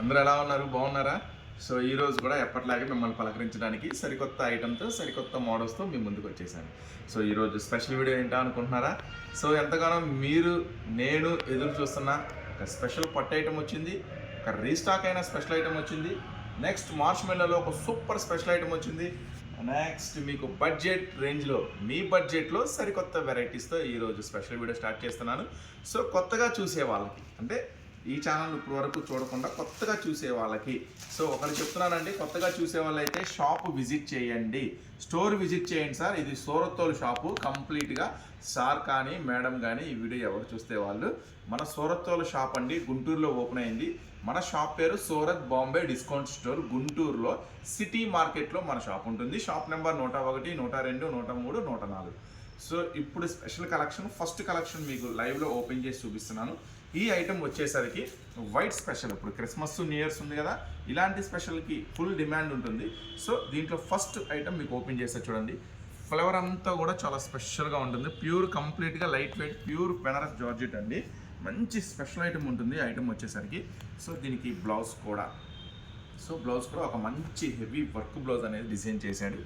అందరూ ఎలా ఉన్నారు? బాగున్నారా? సో ఈ రోజు కూడా ఎప్పటిలాగే మిమ్మల్ని పలకరించడానికి సరికొత్త ఐటమ్తో సరికొత్త మోడల్స్తో మీ ముందుకు వచ్చేసాను. సో ఈరోజు స్పెషల్ వీడియో ఏంటా అనుకుంటున్నారా? సో ఎంతగానో మీరు నేను ఎదురు చూస్తున్న ఒక స్పెషల్ పట్టు ఐటమ్ వచ్చింది. ఒక రీస్టాక్ అయిన స్పెషల్ ఐటమ్ వచ్చింది. నెక్స్ట్ మార్చ్ మెల్లలో ఒక సూపర్ స్పెషల్ ఐటమ్ వచ్చింది. నెక్స్ట్ మీకు బడ్జెట్ రేంజ్లో మీ బడ్జెట్లో సరికొత్త వెరైటీస్తో ఈరోజు స్పెషల్ వీడియో స్టార్ట్ చేస్తున్నాను. సో కొత్తగా చూసే వాళ్ళకి అంటే ఈ ఛానల్ ఇప్పుడు వరకు చూడకుండా కొత్తగా చూసే వాళ్ళకి. సో ఒకరు చెప్తున్నానండి కొత్తగా చూసే వాళ్ళైతే షాప్ విజిట్ చేయండి. స్టోర్ విజిట్ చేయండి సార్. ఇది సూరత్తోలు షాపు కంప్లీట్గా సార్ కానీ మేడం కానీ ఈ వీడియో ఎవరు చూస్తే వాళ్ళు. మన సూరత్తోలు షాప్ అండి గుంటూరులో ఓపెన్ అయింది. మన షాప్ పేరు సూరత్ బాంబే డిస్కౌంట్ స్టోర్. గుంటూరులో సిటీ మార్కెట్లో మన షాప్ ఉంటుంది. షాప్ నెంబర్ నూట ఒకటి నూట రెండు నూట మూడు నూట నాలుగు. సో ఇప్పుడు స్పెషల్ కలెక్షన్ ఫస్ట్ కలెక్షన్ మీకు లైవ్లో ఓపెన్ చేసి చూపిస్తున్నాను. ఈ ఐటెం వచ్చేసరికి వైట్ స్పెషల్. ఇప్పుడు క్రిస్మస్ న్యూ ఇయర్స్ ఉంది కదా ఇలాంటి స్పెషల్కి ఫుల్ డిమాండ్ ఉంటుంది. సో దీంట్లో ఫస్ట్ ఐటెం మీకు ఓపెన్ చేస్తే చూడండి. ఫ్లేవర్ అంతా కూడా చాలా స్పెషల్గా ఉంటుంది. ప్యూర్ కంప్లీట్గా light weight pure Banaras georgette అండి. మంచి స్పెషల్ ఐటెం ఉంటుంది ఐటెం వచ్చేసరికి. సో దీనికి బ్లౌజ్ కూడా. సో బ్లౌజ్ కూడా ఒక మంచి హెవీ వర్క్ బ్లౌజ్ అనేది డిజైన్ చేశాడు.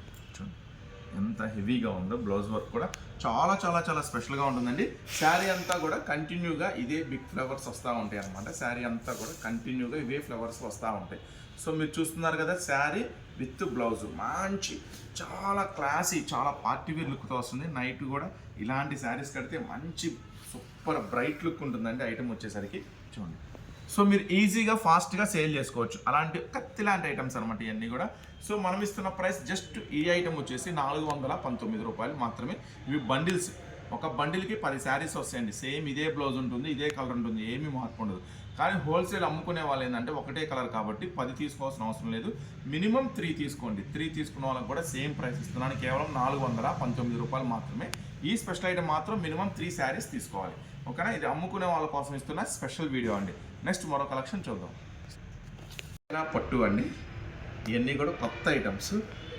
ఎంత హెవీగా ఉందో బ్లౌజ్ వర్క్ కూడా చాలా చాలా చాలా స్పెషల్గా ఉంటుందండి. శారీ అంతా కూడా కంటిన్యూగా ఇదే బిగ్ ఫ్లవర్స్ వస్తూ ఉంటాయి అనమాట శారీ అంతా కూడా కంటిన్యూగా ఇవే ఫ్లవర్స్ వస్తూ ఉంటాయి. సో మీరు చూస్తున్నారు కదా శారీ విత్ బ్లౌజ్. మంచి చాలా క్లాసీ చాలా పార్టీ వేర్ లుక్తో వస్తుంది. నైట్ కూడా ఇలాంటి శారీస్ కడితే మంచి సూపర్ బ్రైట్ లుక్ ఉంటుందండి ఐటమ్ వచ్చేసరికి. చూడండి. సో మీరు ఈజీగా ఫాస్ట్గా సేల్ చేసుకోవచ్చు. అలాంటి కత్తి లాంటి ఐటమ్స్ అనమాట ఇవన్నీ కూడా. సో మనం ఇస్తున్న ప్రైస్ జస్ట్ ఈ ఐటమ్ వచ్చేసి నాలుగు వందల పంతొమ్మిది రూపాయలు మాత్రమే. ఇవి బండిల్స్. ఒక బండిల్కి పది శారీస్ వస్తాయండి. సేమ్ ఇదే బ్లౌజ్ ఉంటుంది ఇదే కలర్ ఉంటుంది ఏమీ మార్పు ఉండదు. కానీ హోల్సేల్ అమ్ముకునే వాళ్ళు ఏంటంటే ఒకటే కలర్ కాబట్టి పది తీసుకోవాల్సిన అవసరం లేదు. మినిమం త్రీ తీసుకోండి. త్రీ తీసుకున్న వాళ్ళకి కూడా సేమ్ ప్రైస్ ఇస్తున్నాను. కేవలం నాలుగు వందల పంతొమ్మిది రూపాయలు మాత్రమే. ఈ స్పెషల్ ఐటమ్ మాత్రం మినిమం త్రీ శారీస్ తీసుకోవాలి. ఓకేనా? ఇది అమ్ముకునే వాళ్ళ కోసం ఇస్తున్న స్పెషల్ వీడియో అండి. నెక్స్ట్ మరో కలెక్షన్ చూద్దాం. పట్టు అండి. ఇవన్నీ కూడా కొత్త ఐటమ్స్.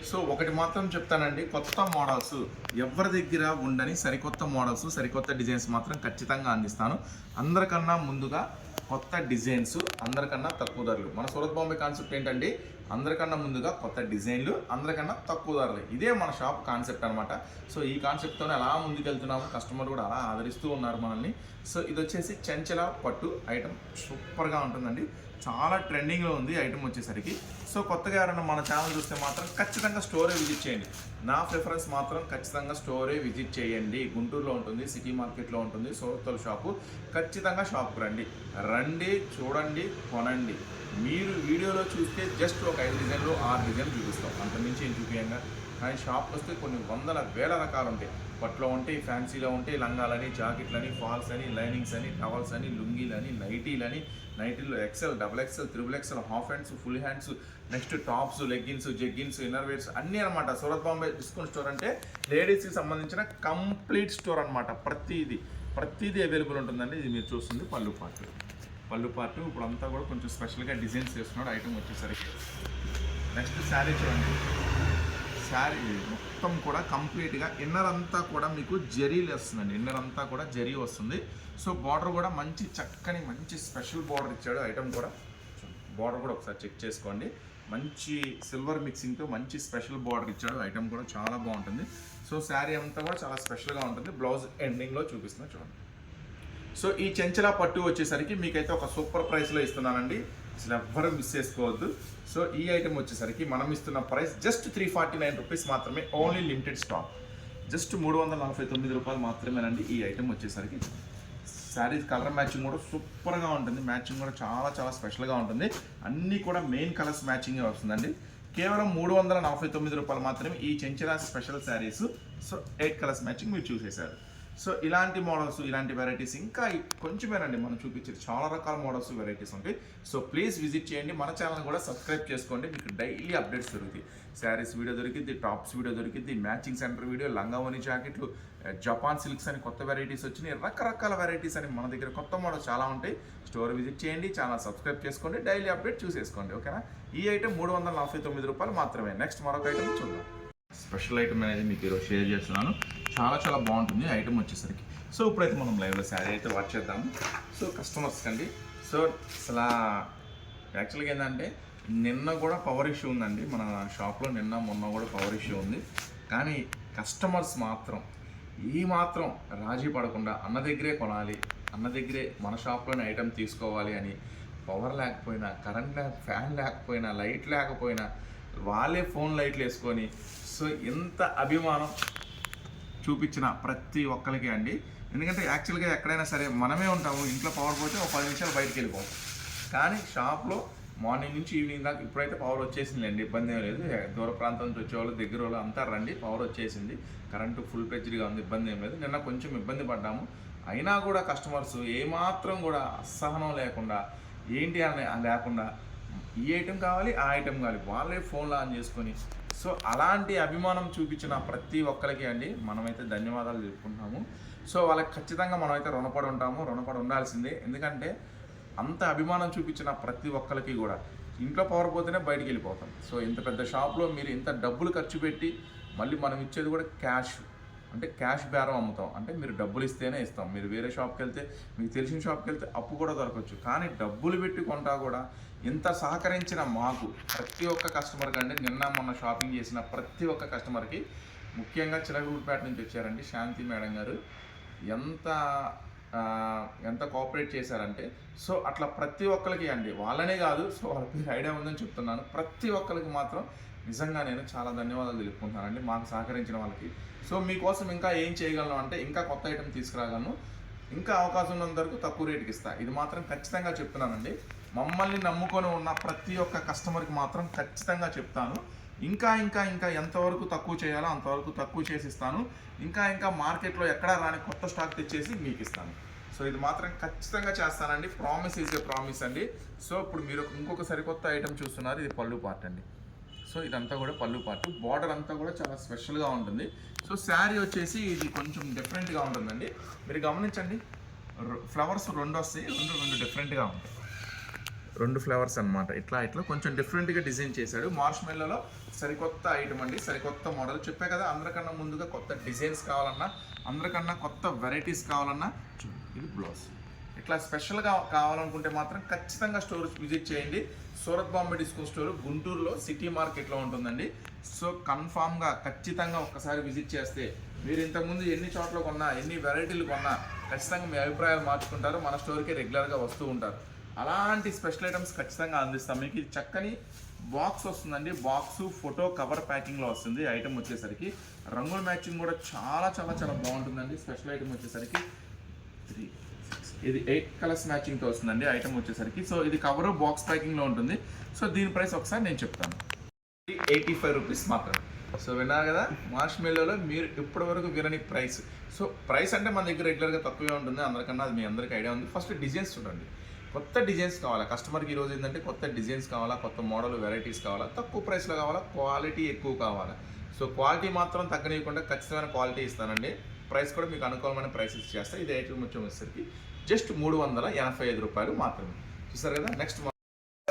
సో ఒకటి మాత్రం చెప్తానండి కొత్త మోడల్స్ ఎవరి దగ్గర ఉండని సరికొత్త మోడల్స్ సరికొత్త డిజైన్స్ మాత్రం ఖచ్చితంగా అందిస్తాను. అందరికన్నా ముందుగా కొత్త డిజైన్స్ అందరికన్నా తక్కువ ధరలు. మన సూరత్ బాంబే కాన్సెప్ట్ ఏంటండి? అందరికన్నా ముందుగా కొత్త డిజైన్లు అందరికన్నా తక్కువ ధరలు. ఇదే మన షాప్ కాన్సెప్ట్ అనమాట సో ఈ కాన్సెప్ట్తోనే అలా ముందుకెళ్తున్నాము. కస్టమర్ కూడా అలా ఆదరిస్తూ ఉన్నారు మనల్ని. సో ఇది వచ్చేసి చెంచల పట్టు ఐటమ్. సూపర్గా ఉంటుందండి. చాలా ట్రెండింగ్లో ఉంది ఐటమ్ వచ్చేసరికి. సో కొత్తగా ఎవరైనా మన ఛానల్ చూస్తే మాత్రం ఖచ్చితంగా స్టోరే విజిట్ చేయండి. నా ప్రిఫరెన్స్ మాత్రం ఖచ్చితంగా స్టోరే విజిట్ చేయండి. గుంటూరులో ఉంటుంది సిటీ మార్కెట్లో ఉంటుంది సోర్తల షాపు. ఖచ్చితంగా షాప్కి రండి. రండి చూడండి కొనండి. మీరు వీడియోలో చూస్తే జస్ట్ ఒక ఐదు డిజైన్లు ఆరు డిజైన్లు చూపిస్తాం. అంతమించి ఏం చూపించంగా కానీ షాప్కి వస్తే కొన్ని వందల వేల రకాలు ఉంటాయి. పట్లో ఉంటాయి ఫ్యాన్సీలో ఉంటాయి లంగాలని జాకెట్లని ఫాల్స్ అని లైనింగ్స్ అని టవల్స్ అని లుంగీలని నైటీలని నైటీలో XL double XL triple XL half hands full hands next tops leggings jeggings innerwears అన్నీ అనమాట సూరత్ బాంబే డిస్కౌంట్ స్టోర్ అంటే లేడీస్కి సంబంధించిన కంప్లీట్ స్టోర్ అనమాట ప్రతిదీ ప్రతిదీ అవైలబుల్ ఉంటుందండి. ఇది మీరు చూస్తుంది పళ్ళు పాటు. పళ్ళు పాటు ఇప్పుడు అంతా కూడా కొంచెం స్పెషల్గా డిజైన్స్ చేస్తున్నాడు ఐటమ్ వచ్చేసరికి. నెక్స్ట్ శారీ చూడండి. శారీ మొత్తం కూడా కంప్లీట్గా ఇన్నర్ అంతా కూడా మీకు జరీలు వస్తుందండి ఇన్నర్ అంతా కూడా జరీ వస్తుంది. సో బార్డర్ కూడా మంచి చక్కని మంచి స్పెషల్ బార్డర్ ఇచ్చాడు ఐటమ్ కూడా. బార్డర్ కూడా ఒకసారి చెక్ చేసుకోండి. మంచి సిల్వర్ మిక్సింగ్తో మంచి స్పెషల్ బార్డర్ ఇచ్చాడు. ఐటమ్ కూడా చాలా బాగుంటుంది. సో శారీ అంతా కూడా చాలా స్పెషల్గా ఉంటుంది. బ్లౌజ్ ఎండింగ్లో చూపిస్తున్నా చూడండి. సో ఈ చెంచల పట్టు వచ్చేసరికి మీకైతే ఒక సూపర్ ప్రైస్లో ఇస్తున్నానండి. అసలు ఎవ్వరూ మిస్ చేసుకోవద్దు. సో ఈ ఐటెం వచ్చేసరికి మనం ఇస్తున్న price just three forty nine rupees మాత్రమే ఓన్లీ లిమిటెడ్ స్టాక్ జస్ట్ మూడు వందల నలభై తొమ్మిది రూపాయలు మాత్రమేనండి ఈ ఐటెం వచ్చేసరికి. శారీ కలర్ మ్యాచింగ్ కూడా సూపర్గా ఉంటుంది. మ్యాచింగ్ కూడా చాలా చాలా స్పెషల్గా ఉంటుంది. అన్నీ కూడా మెయిన్ కలర్స్ మ్యాచింగే వస్తుందండి. కేవలం మూడు వందల నలభై తొమ్మిది రూపాయలు మాత్రమే ఈ చెంచరా special saris so eight colours matching మీరు చూసేశారు. సో ఇలాంటి మోడల్స్ ఇలాంటి వెరైటీస్ ఇంకా కొంచెమేనండి మనం చూపించేది. చాలా రకాల మోడల్స్ వెరైటీస్ ఉంటాయి. సో ప్లీజ్ విజిట్ చేయండి. మన ఛానల్ కూడా సబ్స్క్రైబ్ చేసుకోండి. మీకు డైలీ అప్డేట్స్ దొరుకుతాయి. శారీస్ వీడియో దొరికింది టాప్స్ వీడియో దొరికింది మ్యాచింగ్ సెంటర్ వీడియో లంగావని జాకెట్లు eh, జపాన్ సిల్క్స్ అని కొత్త వెరైటీస్ వచ్చినాయి. రకరకాల వెరైటీస్ అని మన దగ్గర కొత్త మోడల్స్ చాలా ఉంటాయి. స్టోర్ విజిట్ చేయండి. ఛానల్ సబ్స్క్రైబ్ చేసుకోండి. డైలీ అప్డేట్ చూసేసుకోండి. ఓకేనా ఈ ఐటమ్ మూడు వందల నలభై తొమ్మిది రూపాయలు మాత్రమే. నెక్స్ట్ మరొక ఐటమ్ చూద్దాం. స్పెషల్ ఐటమ్ అనేది మీకు ఈరోజు షేర్ చేస్తున్నాను. చాలా చాలా బాగుంటుంది ఐటమ్ వచ్చేసరికి. సో ఇప్పుడైతే మనం లైవ్లో శారీ అయితే వాచ్ చేద్దాము. సో కస్టమర్స్ కండి సో అసలు యాక్చువల్గా ఏంటంటే నిన్న కూడా పవర్ ఇష్యూ ఉందండి. మన షాప్లో నిన్న మొన్న కూడా పవర్ ఇష్యూ ఉంది. కానీ కస్టమర్స్ మాత్రం ఈ మాత్రం రాజీ పడకుండా అన్న దగ్గరే కొనాలి అన్న దగ్గరే మన షాప్లోనే ఐటెం తీసుకోవాలి అని పవర్ లేకపోయినా కరెంట్ లేక ఫ్యాన్ లేకపోయినా లైట్ లేకపోయినా వాళ్ళే ఫోన్ లైట్లు వేసుకొని సో ఎంత అభిమానం చూపించిన ప్రతి ఒక్కరికి అండి. ఎందుకంటే యాక్చువల్గా ఎక్కడైనా సరే మనమే ఉంటాము ఇంట్లో పవర్ పోతే ఒక పది నిమిషాలు బయటికి వెళ్ళిపోతాం కానీ షాప్లో మార్నింగ్ నుంచి ఈవినింగ్ దాకా ఇప్పుడైతే పవర్ వచ్చేసిందండి ఇబ్బంది ఏం లేదు. దూర ప్రాంతం నుంచి వచ్చేవాళ్ళు దగ్గర వాళ్ళు అంతా రండి పవర్ వచ్చేసింది. కరెంటు ఫుల్ ప్రెజ్డ్గా ఉంది ఇబ్బంది ఏం లేదు. నిన్న కొంచెం ఇబ్బంది పడ్డాము. అయినా కూడా కస్టమర్స్ ఏమాత్రం కూడా అసహనం లేకుండా ఏంటి అని లేకుండా ఈ ఐటెం కావాలి ఆ ఐటెం కావాలి వాళ్ళే ఫోన్లో ఆన్ చేసుకొని సో అలాంటి అభిమానం చూపించిన ప్రతి ఒక్కరికి అండి మనమైతే ధన్యవాదాలు చెప్పుకుంటాము సో వాళ్ళకి ఖచ్చితంగా మనమైతే రుణపడి ఉంటాము రుణపడి ఉండాల్సిందే. ఎందుకంటే అంత అభిమానం చూపించిన ప్రతి ఒక్కరికి కూడా ఇంట్లో పవర్ పోతేనే బయటికి వెళ్ళిపోతాం. సో ఇంత పెద్ద షాప్లో మీరు ఇంత డబ్బులు ఖర్చు పెట్టి మళ్ళీ మనం ఇచ్చేది కూడా క్యాష్ అంటే క్యాష్ బేరం అమ్ముతాం. అంటే మీరు డబ్బులు ఇస్తేనే ఇస్తాం. మీరు వేరే షాప్కి వెళ్తే మీకు తెలిసిన షాప్కి వెళ్తే అప్పు కూడా దొరకవచ్చు. కానీ డబ్బులు పెట్టి కొంటా కూడా ఇంత సహకరించిన మాకు ప్రతి ఒక్క కస్టమర్ కంటే నిన్న మొన్న షాపింగ్ చేసిన ప్రతి ఒక్క కస్టమర్కి ముఖ్యంగా చిలకూరుపేట నుంచి వచ్చారండి శాంతి మేడం గారు. ఎంత ఎంత కోఆపరేట్ చేశారంటే సో అట్లా ప్రతి ఒక్కరికి అండి వాళ్ళనే కాదు సో వాళ్ళ పేరు ఐడియా ఉందని చెప్తున్నాను. ప్రతి ఒక్కరికి మాత్రం నిజంగా నేను చాలా ధన్యవాదాలు తెలుపుకుంటున్నానండి మాకు సహకరించిన వాళ్ళకి. సో మీకోసం ఇంకా ఏం చేయగలను అంటే ఇంకా కొత్త ఐటెం తీసుకురాగలను. ఇంకా అవకాశం ఉన్నంత వరకు తక్కువ రేటుకి ఇస్తా. ఇది మాత్రం ఖచ్చితంగా చెప్తున్నానండి. మమ్మల్ని నమ్ముకొని ఉన్న ప్రతి ఒక్క కస్టమర్కి మాత్రం ఖచ్చితంగా చెప్తాను. ఇంకా ఇంకా ఇంకా ఎంతవరకు తక్కువ చేయాలో అంతవరకు తక్కువ చేసి ఇస్తాను. ఇంకా ఇంకా మార్కెట్లో ఎక్కడా రాని కొత్త స్టాక్ తెచ్చేసి మీకు ఇస్తాను. సో ఇది మాత్రం ఖచ్చితంగా చేస్తానండి. ప్రామిస్ ఈజ్ ఏ ప్రామిస్ అండి. సో ఇప్పుడు మీరు ఇంకొక సరికొత్త ఐటెం చూస్తున్నారు. ఇది పళ్ళు పార్ట్ అండి. సో ఇదంతా కూడా పళ్ళు పార్ట్ బార్డర్ అంతా కూడా చాలా స్పెషల్గా ఉంటుంది. సో శారీ వచ్చేసి ఇది కొంచెం డిఫరెంట్గా ఉంటుందండి. మీరు గమనించండి. ఫ్లవర్స్ రెండు వస్తాయి. రెండు రెండు డిఫరెంట్గా ఉంటాయి. రెండు ఫ్లవర్స్ అన్నమాట. ఇట్లా ఇట్లా కొంచెం డిఫరెంట్గా డిజైన్ చేశాడు. మార్ష్ మెల్లలో సరికొత్త ఐటమ్ అండి సరికొత్త మోడల్ చెప్పే కదా అందరికన్నా ముందుగా కొత్త డిజైన్స్ కావాలన్నా అందరికన్నా కొత్త వెరైటీస్ కావాలన్నా ఇది బ్లౌజ్ ఇట్లా స్పెషల్గా కావాలనుకుంటే మాత్రం ఖచ్చితంగా స్టోర్ విజిట్ చేయండి. సూరత్ బాంబే డిస్కో స్టోర్ గుంటూరులో సిటీ మార్కెట్లో ఉంటుందండి. సో కన్ఫామ్గా ఖచ్చితంగా ఒక్కసారి విజిట్ చేస్తే మీరు ఇంతకుముందు ఎన్ని చోట్ల కొన్నా ఎన్ని వెరైటీలు కొన్నా ఖచ్చితంగా మీ అభిప్రాయాలు మార్చుకుంటారు మన స్టోర్కి రెగ్యులర్గా వస్తూ ఉంటారు. అలాంటి స్పెషల్ ఐటమ్స్ ఖచ్చితంగా అందిస్తాం. మీకు ఇది చక్కని బాక్స్ వస్తుందండి. బాక్స్ ఫోటో కవర్ ప్యాకింగ్లో వస్తుంది. ఐటమ్ వచ్చేసరికి రంగుల మ్యాచింగ్ కూడా చాలా చాలా చాలా బాగుంటుందండి. స్పెషల్ ఐటమ్ వచ్చేసరికి త్రీ ఇది ఎయిట్ కలర్స్ మ్యాచింగ్తో వస్తుందండి. ఐటమ్ వచ్చేసరికి. సో ఇది కవర్ బాక్స్ ప్యాకింగ్లో ఉంటుంది. సో దీని ప్రైస్ ఒకసారి నేను చెప్తాను. ఎయిటీ ఫైవ్ రూపీస్ మాత్రం. సో విన్నారు కదా? మార్ష్ మెల్లోలో మీరు ఇప్పటి వరకు వినని ప్రైస్ సో ప్రైస్ అంటే మన దగ్గర రెగ్యులర్గా తక్కువే ఉంటుంది. అందరికన్నా అది మీ అందరికీ ఐడియా ఉంది. ఫస్ట్ డిజైన్స్ చూడండి. కొత్త డిజైన్స్ కావాలా? కస్టమర్కి ఈరోజు ఏంటంటే కొత్త డిజైన్స్ కావాలా? కొత్త మోడల్ వెరైటీస్ కావాలా? తక్కువ ప్రైస్లో కావాలా? క్వాలిటీ ఎక్కువ కావాలా? సో క్వాలిటీ మాత్రం తగ్గనీయకుండా ఖచ్చితమైన క్వాలిటీ ఇస్తానండి. ప్రైస్ కూడా మీకు అనుకూలమైన ప్రైసెస్ చేస్తా. ఇది ఐటమ్ ముఖ్యం వచ్చేసరికి జస్ట్ మూడు వందల ఎనభై ఐదు రూపాయలు మాత్రమే. చూసారు కదా? నెక్స్ట్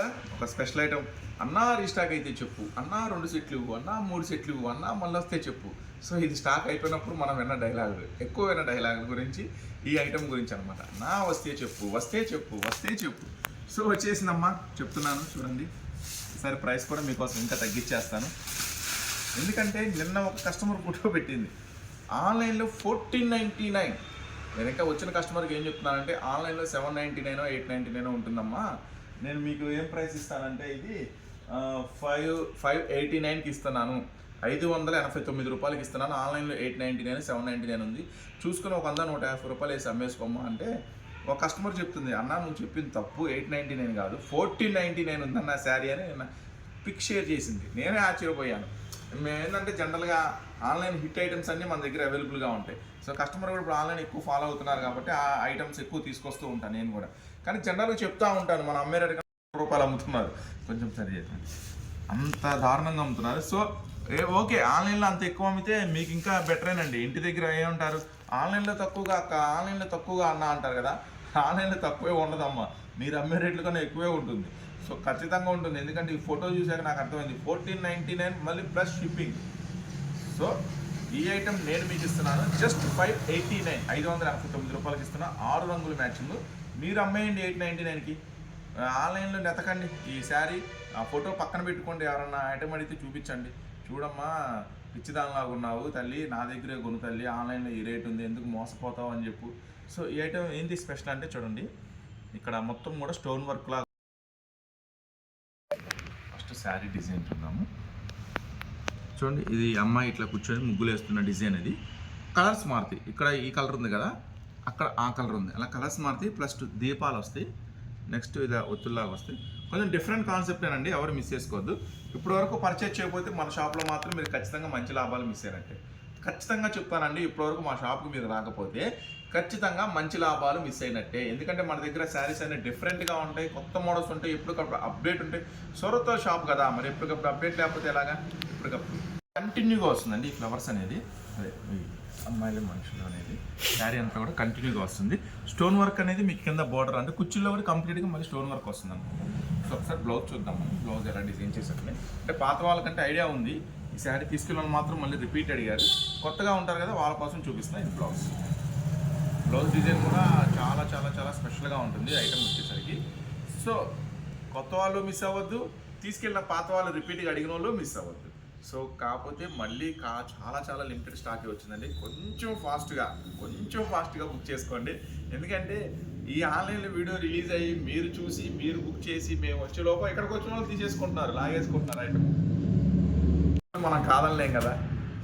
ఒక స్పెషల్ ఐటమ్. అన్నా రీస్టాక్ అయితే చెప్పు. అన్నా రెండు సెట్లు అన్నా మూడు సెట్లు అన్నా మళ్ళీ వస్తే చెప్పు. సో ఇది స్టాక్ అయిపోయినప్పుడు మనం విన్న డైలాగ్. ఎక్కువ విన్న డైలాగ్ గురించి ఈ ఐటమ్ గురించి అనమాట నా వస్తే చెప్పు వస్తే చెప్పు వస్తే చెప్పు. సో వచ్చేసిందమ్మా చెప్తున్నాను చూడండి. సరే ప్రైస్ కూడా మీకోసం ఇంకా తగ్గించేస్తాను. ఎందుకంటే నిన్న ఒక కస్టమర్ ఫోటో పెట్టింది. ఆన్లైన్లో ఫోర్టీన్ నైంటీ నైన్. నేను ఇంకా వచ్చిన కస్టమర్కి ఏం చెప్తున్నానంటే ఆన్లైన్లో seven ninety nine eight ninety nine ఉంటుందమ్మా. నేను మీకు ఏం ప్రైస్ ఇస్తానంటే ఇది ఫైవ్ ఫైవ్ ఎయిటీ నైన్కి ఇస్తున్నాను. ఐదు వందల ఎనభై తొమ్మిది రూపాయలకి ఇస్తున్నాను. ఆన్లైన్లో eight ninety nine seven ninety nine ఉంది. చూసుకుని ఒక వంద నూట యాభై రూపాయలు వేసి అమ్మేసుకోమ్మా అంటే ఒక కస్టమర్ చెప్తుంది అన్న నువ్వు చెప్పింది తప్పు. ఎయిట్ నైంటీ నైన్ కాదు. ఫోర్టీన్ నైంటీ నైన్ ఉందన్న శారీ అని నేను పిక్ షేర్ చేసింది. నేనే ఆశ్చర్యపోయాను. మేము ఏంటంటే జనరల్గా ఆన్లైన్ హిట్ ఐటమ్స్ అన్నీ మన దగ్గర అవైలబుల్గా ఉంటాయి. సో కస్టమర్ కూడా ఇప్పుడు ఆన్లైన్ ఎక్కువ ఫాలో అవుతున్నారు కాబట్టి ఆ ఐటమ్స్ ఎక్కువ తీసుకొస్తూ ఉంటాను నేను కూడా. కానీ జనరల్గా చెప్తా ఉంటాను మన అమ్మే రూపాయలు అమ్ముతున్నారు. కొంచెం సరి చేయండి. అంత దారుణంగా అమ్ముతున్నారు. సో ఓకే ఆన్లైన్లో అంత ఎక్కువ అమ్మితే మీకు ఇంకా బెటరేనండి ఇంటి దగ్గర ఏమంటారు ఆన్లైన్లో తక్కువగా అక్క ఆన్లైన్లో తక్కువగా అన్న అంటారు కదా. ఆన్లైన్లో తక్కువే ఉండదమ్మా. మీరు అమ్మే రేట్ల కన్నా ఎక్కువే ఉంటుంది. సో ఖచ్చితంగా ఉంటుంది. ఎందుకంటే ఈ ఫోటో చూసాక నాకు అర్థమైంది. ఫోర్టీన్ నైంటీ నైన్ మళ్ళీ ప్లస్ షిప్పింగ్ సో ఈ ఐటెం నేను మీకు ఇస్తున్నాను. జస్ట్ ఫైవ్ ఎయిటీ నైన్ ఐదు వందల ఎనభై తొమ్మిది రూపాయలకి ఇస్తున్నా ఆరు రంగుల మ్యాచింగ్ మీరు అమ్మేయండి ఎయిట్ నైంటీ నైన్కి ఆన్లైన్లో నెతకండి. ఈ శారీ ఆ ఫోటో పక్కన పెట్టుకోండి ఎవరన్నా ఐటమ్ అడిగితే చూపించండి. చూడమ్మా పిచ్చిదానిలాగా ఉన్నావు తల్లి నా దగ్గరే కొను తల్లి ఆన్లైన్లో ఈ రేట్ ఉంది ఎందుకు మోసపోతావు అని చెప్పు. సో ఈ ఐటమ్ ఏంటి స్పెషల్ అంటే చూడండి ఇక్కడ మొత్తం కూడా స్టోన్ వర్క్ లాగా ఫస్ట్ శారీ డిజైన్ చూద్దాము. చూడండి ఇది అమ్మాయి ఇట్లా కూర్చొని ముగ్గులు వేస్తున్న డిజైన్ ఇది. కలర్స్ మారుతాయి ఇక్కడ ఈ కలర్ ఉంది కదా అక్కడ ఆ కలర్ ఉంది. అలా కలర్స్ మారుతాయి ప్లస్ దీపాలు వస్తాయి. నెక్స్ట్ ఇది ఒత్తుల్లాగా వస్తాయి. కొంచెం డిఫరెంట్ కాన్సెప్ట్ అండి ఎవరు మిస్ చేసుకోవద్దు. ఇప్పటివరకు పర్చేజ్ చేయకపోతే మన షాప్లో మాత్రం మీరు ఖచ్చితంగా మంచి లాభాలు మిస్ అయినట్టే. ఖచ్చితంగా చెప్తానండి ఇప్పటివరకు మా షాప్కి మీరు రాకపోతే ఖచ్చితంగా మంచి లాభాలు మిస్ అయినట్టే. ఎందుకంటే మన దగ్గర శారీస్ అనేవి డిఫరెంట్గా ఉంటాయి కొత్త మోడల్స్ ఉంటాయి ఎప్పటికప్పుడు అప్డేట్ ఉంటాయి. సొరతో షాప్ కదా మరి ఎప్పటికప్పుడు అప్డేట్ లేకపోతే ఎలాగా? ఎప్పటికప్పుడు. కంటిన్యూగా వస్తుందండి ఈ ఫ్లవర్స్ అనేది. అదే అమ్మాయిలు మనుషులు అనేది. శారీ అంతా కూడా కంటిన్యూగా వస్తుంది. స్టోన్ వర్క్ అనేది మీకు కింద బార్డర్ అంటే కుర్చీలో కూడా కంప్లీట్గా మళ్ళీ స్టోన్ వర్క్ వస్తుంది అనమాట సో ఒకసారి బ్లౌజ్ చూద్దాం బ్లౌజ్ ఎలా డిజైన్ చేసేటప్పుడు అంటే పాత వాళ్ళకంటే ఐడియా ఉంది. ఈ శారీ తీసుకెళ్ళని మాత్రం మళ్ళీ రిపీట్ అడిగారు. కొత్తగా ఉంటారు కదా వాళ్ళ కోసం చూపిస్తున్నా ఇది బ్లౌజ్. బ్లౌజ్ డిజైన్ కూడా చాలా చాలా చాలా స్పెషల్గా ఉంటుంది ఐటమ్ వచ్చేసరికి. సో కొత్త వాళ్ళు మిస్ అవ్వద్దు. తీసుకెళ్ళిన పాత వాళ్ళు రిపీట్గా అడిగిన వాళ్ళు మిస్ అవ్వద్దు. సో కాకపోతే మళ్ళీ కా చాలా చాలా లిమిటెడ్ స్టాక్ వచ్చిందండి. కొంచెం ఫాస్ట్గా కొంచెం ఫాస్ట్గా బుక్ చేసుకోండి. ఎందుకంటే ఈ ఆన్లైన్లో వీడియో రిలీజ్ అయ్యి మీరు చూసి మీరు బుక్ చేసి మేము వచ్చే లోపల ఎక్కడికి వచ్చిన వాళ్ళు తీసేసుకుంటున్నారు లాగేసుకుంటున్నారు ఐటమ్ మనం కాదనలేం కదా.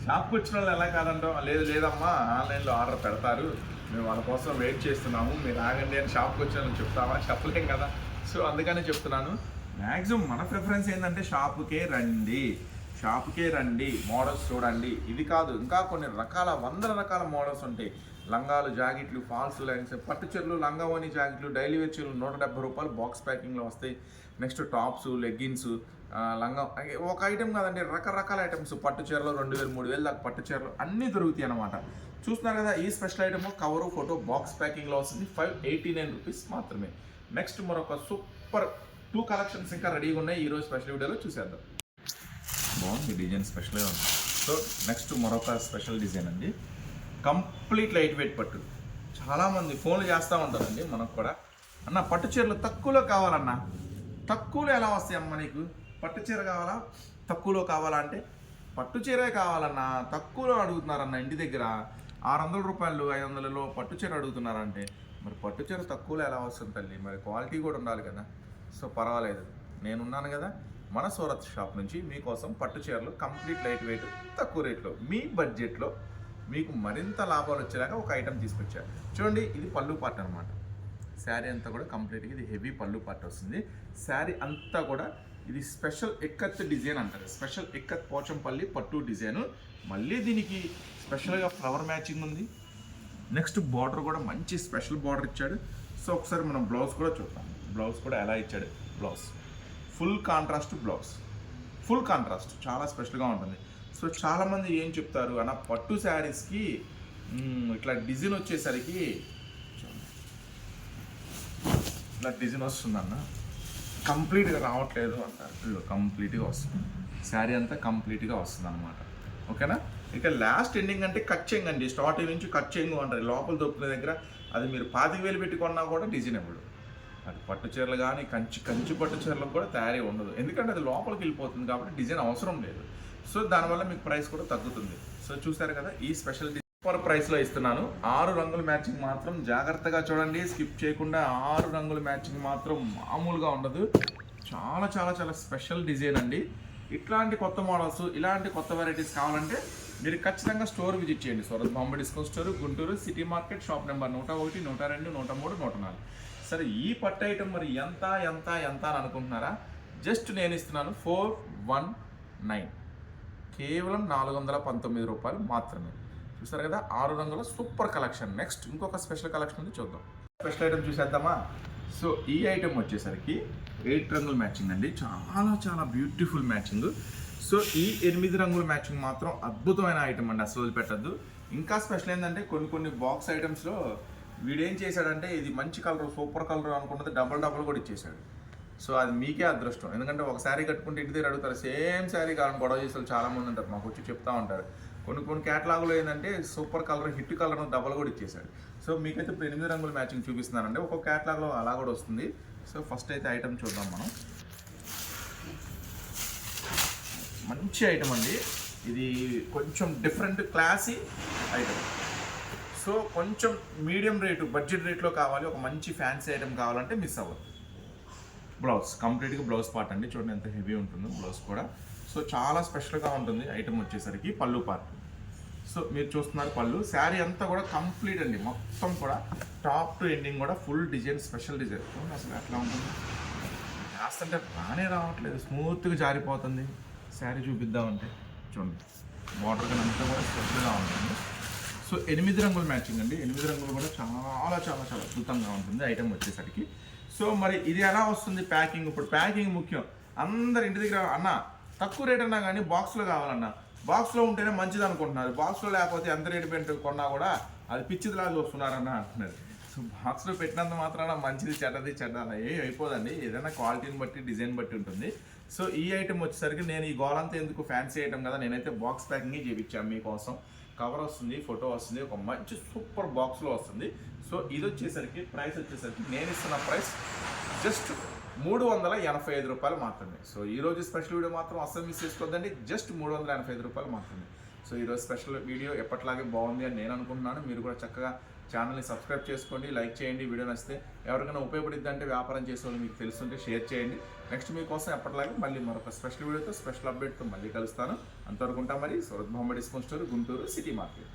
షాప్కి వచ్చిన వాళ్ళు ఎలా కాదంటాం లేదు లేదమ్మా ఆన్లైన్లో ఆర్డర్ పెడతారు. మేము వాళ్ళ కోసం వెయిట్ చేస్తున్నాము. మీరు ఆగండి అని షాప్కి వచ్చిన వాళ్ళు చెప్తావా? చెప్పలేం కదా. సో అందుకనే చెప్తున్నాను. మ్యాక్సిమం మన ప్రిఫరెన్స్ ఏంటంటే షాపుకే రండి. షాపుకే రండి. మోడల్స్ చూడండి. ఇది కాదు ఇంకా కొన్ని రకాల వందల రకాల మోడల్స్ ఉంటాయి. లంగాలు జాకెట్లు ఫాల్స్ లైన్స్ పట్టు చీరలు లంగావని జాకెట్లు డైలీ వేర్ చీరలు నూట డెబ్బై రూపాయలు బాక్స్ ప్యాకింగ్లో వస్తాయి. నెక్స్ట్ టాప్స్ లెగ్గిన్స్ లంగా ఒక ఐటెం కాదండి రకరకాల ఐటమ్స్. పట్టు చీరలు రెండు వేలు మూడు వేలు దాకా పట్టు చీరలు అన్నీ దొరుకుతాయి అనమాట చూస్తున్నారు కదా ఈ special item cover photo box ప్యాకింగ్లో వస్తుంది ఫైవ్ ఎయిటీ నైన్ రూపీస్ మాత్రమే. నెక్స్ట్ మరొక సూపర్ టూ కలెక్షన్స్ ఇంకా రెడీగా ఉన్నాయి. ఈరోజు స్పెషల్ వీడియోలో చూసేద్దాం. బాగుంది డిజైన్ స్పెషల్గా ఉంది. సో నెక్స్ట్ మరొక స్పెషల్ డిజైన్ అండి. కంప్లీట్ లైట్ వెయిట్ పట్టు. చాలామంది ఫోన్లు చేస్తూ ఉంటారండి మనకు కూడా. అన్న పట్టు చీరలు తక్కువలో కావాలన్నా తక్కువలో ఎలా వస్తాయి అమ్మ నీకు? పట్టు చీర కావాలా? తక్కువలో కావాలా అంటే పట్టు చీరే కావాలన్నా తక్కువలో అడుగుతున్నారన్న ఇంటి దగ్గర. ఆరు వందల రూపాయలు ఐదు వందలలో పట్టు చీర అడుగుతున్నారంటే మరి పట్టు చీర తక్కువలో ఎలా వస్తుంది తల్లి? మరి క్వాలిటీ కూడా ఉండాలి కదా. సో పర్వాలేదు. నేనున్నాను కదా. మన సూరత్ షాప్ నుంచి మీకోసం పట్టు చీరలు కంప్లీట్ లైట్ వెయిట్ తక్కువ రేట్లో మీ బడ్జెట్లో మీకు మరింత లాభాలు వచ్చేలాగా ఒక ఐటెం తీసుకొచ్చారు. చూడండి ఇది పళ్ళు పార్ట్ అనమాట శారీ అంతా కూడా కంప్లీట్గా ఇది హెవీ పళ్ళు పార్ట్ వస్తుంది. శారీ అంతా కూడా ఇది స్పెషల్ ఎక్కత్ డిజైన్ అంటారు. స్పెషల్ ఎక్కత్ పోచంపల్లి పట్టు డిజైన్. మళ్ళీ దీనికి స్పెషల్గా ఫ్లవర్ మ్యాచింగ్ ఉంది. నెక్స్ట్ బార్డర్ కూడా మంచి స్పెషల్ బార్డర్ ఇచ్చాడు. సో ఒకసారి మనం బ్లౌజ్ కూడా చూద్దాం. బ్లౌజ్ కూడా ఎలా ఇచ్చాడు? Blouse full contrast blouse full contrast చాలా స్పెషల్గా ఉంటుంది. సో చాలామంది ఏం చెప్తారు అన్న పట్టు శారీస్కి ఇట్లా డిజైన్ వచ్చేసరికి ఇట్లా డిజైన్ వస్తుందన్న కంప్లీట్గా రావట్లేదు అంటారు. కంప్లీట్గా వస్తుంది. శారీ అంతా కంప్లీట్గా వస్తుంది అనమాట ఓకేనా? ఇక లాస్ట్ ఎండింగ్ అంటే కచ్చెంగ్ అండి. స్టార్టింగ్ నుంచి కచ్చెంగ్ అంటారు. లోపల దొక్కునే దగ్గర అది మీరు పాతిక వేలు పెట్టుకున్నా కూడా డిజైన్ అది పట్టు చీరలు కానీ కంచి కంచి పట్టు చీరలకు కూడా తయారీ ఉండదు. ఎందుకంటే అది లోపలికి వెళ్ళిపోతుంది కాబట్టి డిజైన్ అవసరం లేదు. సో దానివల్ల మీకు ప్రైస్ కూడా తగ్గుతుంది. సో చూసారు కదా ఈ స్పెషల్ సూపర్ ప్రైస్లో ఇస్తున్నాను. ఆరు రంగుల మ్యాచింగ్ మాత్రం జాగ్రత్తగా చూడండి. స్కిప్ చేయకుండా ఆరు రంగుల మ్యాచింగ్ మాత్రం మామూలుగా ఉండదు. చాలా చాలా చాలా స్పెషల్ డిజైన్ అండి. ఇట్లాంటి కొత్త మోడల్స్ ఇలాంటి కొత్త వెరైటీస్ కావాలంటే మీరు ఖచ్చితంగా స్టోర్ విజిట్ చేయండి. Surat Bombay discount store Guntur city market shop number నూట ఒకటి నూట రెండు నూట మూడు నూట నాలుగు. సరే ఈ పట్టు ఐటమ్ మరి ఎంత ఎంత ఎంత అని అనుకుంటున్నారా? జస్ట్ నేను ఇస్తున్నాను ఫోర్ వన్ నైన్ కేవలం నాలుగు వందల పంతొమ్మిది రూపాయలు మాత్రమే. చూసారు కదా? ఆరు రంగుల సూపర్ కలెక్షన్. నెక్స్ట్ ఇంకొక స్పెషల్ కలెక్షన్ ఉంది చూద్దాం. స్పెషల్ ఐటమ్ చూసేద్దామా? సో ఈ ఐటమ్ వచ్చేసరికి ఎయిట్ రంగుల మ్యాచింగ్ అండి. చాలా చాలా బ్యూటిఫుల్ మ్యాచింగ్. సో ఈ ఎనిమిది రంగుల మ్యాచింగ్ మాత్రం అద్భుతమైన ఐటమ్ అండి. అసలు పెట్టద్దు ఇంకా స్పెషల్ ఏంటంటే కొన్ని కొన్ని బాక్స్ ఐటమ్స్లో వీడేం చేశాడంటే ఇది మంచి కలర్ సూపర్ కలర్ అనుకున్నది డబల్ డబల్ కూడా ఇచ్చేసాడు సో అది మీకే అదృష్టం. ఎందుకంటే ఒక శారీ కట్టుకుంటే ఇంటి దగ్గర అడుగుతారు సేమ్ శారీ కావాలని గొడవ చేసే వాళ్ళు ఉంటారు. మాకు వచ్చి చెప్తా ఉంటారు. కొన్ని కొన్ని క్యాటలాగ్లో ఏంటంటే super colour hit colour double కూడా ఇచ్చేసాడు సో మీకైతే ఇప్పుడు ఎనిమిది రంగుల మ్యాచింగ్ చూపిస్తున్నానండి. ఒక్కొక్క క్యాటలాగ్లో అలా కూడా వస్తుంది. సో ఫస్ట్ అయితే ఐటమ్ చూద్దాం మనం. మంచి ఐటమ్ అండి. ఇది కొంచెం డిఫరెంట్ క్లాసీ ఐటమ్. సో కొంచెం మీడియం రేటు బడ్జెట్ రేట్లో కావాలి. ఒక మంచి ఫ్యాన్సీ ఐటమ్ కావాలంటే మిస్ అవ్వదు బ్లౌజ్ కంప్లీట్గా బ్లౌజ్ పార్ట్ అండి. చూడండి ఎంత హెవీ ఉంటుందో బ్లౌజ్ కూడా. సో చాలా స్పెషల్గా ఉంటుంది ఐటమ్ వచ్చేసరికి పళ్ళు పార్ట్. సో మీరు చూస్తున్నారు పళ్ళు. శారీ అంతా కూడా కంప్లీట్ అండి. మొత్తం కూడా టాప్ టు ఎండింగ్ కూడా ఫుల్ డిజైన్ స్పెషల్ డిజైన్. అసలు ఎట్లా ఉంటుంది. రాస్తుంటే బాగానే రావట్లేదు. స్మూత్గా జారిపోతుంది. శారీ చూపిద్దామంటే. చూడండి. వాటర్ కానీ అంతా కూడా స్పెషల్గా ఉంటుంది. సో ఎనిమిది రంగుల మ్యాచింగ్ అండి. ఎనిమిది రంగులు కూడా చాలా చాలా చాలా అద్భుతంగా ఉంటుంది ఐటమ్ వచ్చేసరికి. సో మరి ఇది ఎలా వస్తుంది ప్యాకింగ్? ఇప్పుడు ప్యాకింగ్ ముఖ్యం. అందరి ఇంటి దగ్గర అన్న తక్కువ రేట్ అన్నా కానీ బాక్స్లో కావాలన్నా బాక్స్లో ఉంటేనే మంచిది అనుకుంటున్నారు. బాక్స్లో లేకపోతే ఎంత రేటు పెట్టి కొన్నా కూడా అది పిచ్చిదిలా చూస్తున్నారన్న అంటున్నారు. సో బాక్స్లో పెట్టినంత మాత్రాన మంచిది చెడ్డది చెడ్డ ఏం ఏ అయిపోదండి. ఏదైనా క్వాలిటీని బట్టి డిజైన్ బట్టి ఉంటుంది. సో ఈ ఐటమ్ వచ్చేసరికి నేను ఈ గోలంతా ఎందుకు ఫ్యాన్సీ ఐటమ్ కదా నేనైతే బాక్స్ ప్యాకింగ్ చేయించాను మీకోసం. కవర్ వస్తుంది ఫోటో వస్తుంది ఒక మంచి సూపర్ బాక్స్లో వస్తుంది. సో ఇది వచ్చేసరికి ప్రైస్ వచ్చేసరికి నేను ఇస్తున్న ప్రైస్ జస్ట్ మూడు వందల ఎనభై ఐదు రూపాయలు మాత్రమే. సో ఈ రోజు స్పెషల్ వీడియో మాత్రం అస్సలు మిస్ చేసుకోవద్దండి జస్ట్ మూడు వందల ఎనభై ఐదు రూపాయలు మాత్రమే. సో ఈరోజు స్పెషల్ వీడియో ఎప్పటిలాగే బాగుంది అని నేను అనుకుంటున్నాను. మీరు కూడా చక్కగా ఛానల్ని సబ్స్క్రైబ్ చేసుకోండి లైక్ చేయండి వీడియో నచ్చితే ఎవరికైనా ఉపయోగపడిద్ది అంటే వ్యాపారం చేసే వాళ్ళు మీకు తెలుసుంటే షేర్ చేయండి. నెక్స్ట్ మీకోసం ఎప్పటిలాగే మళ్ళీ మరొక స్పెషల్ వీడియోతో స్పెషల్ అప్డేట్తో మళ్ళీ కలుస్తాను. అంతవరకు ఉంటాం మరి Surat Mohammed discount store Guntur city market.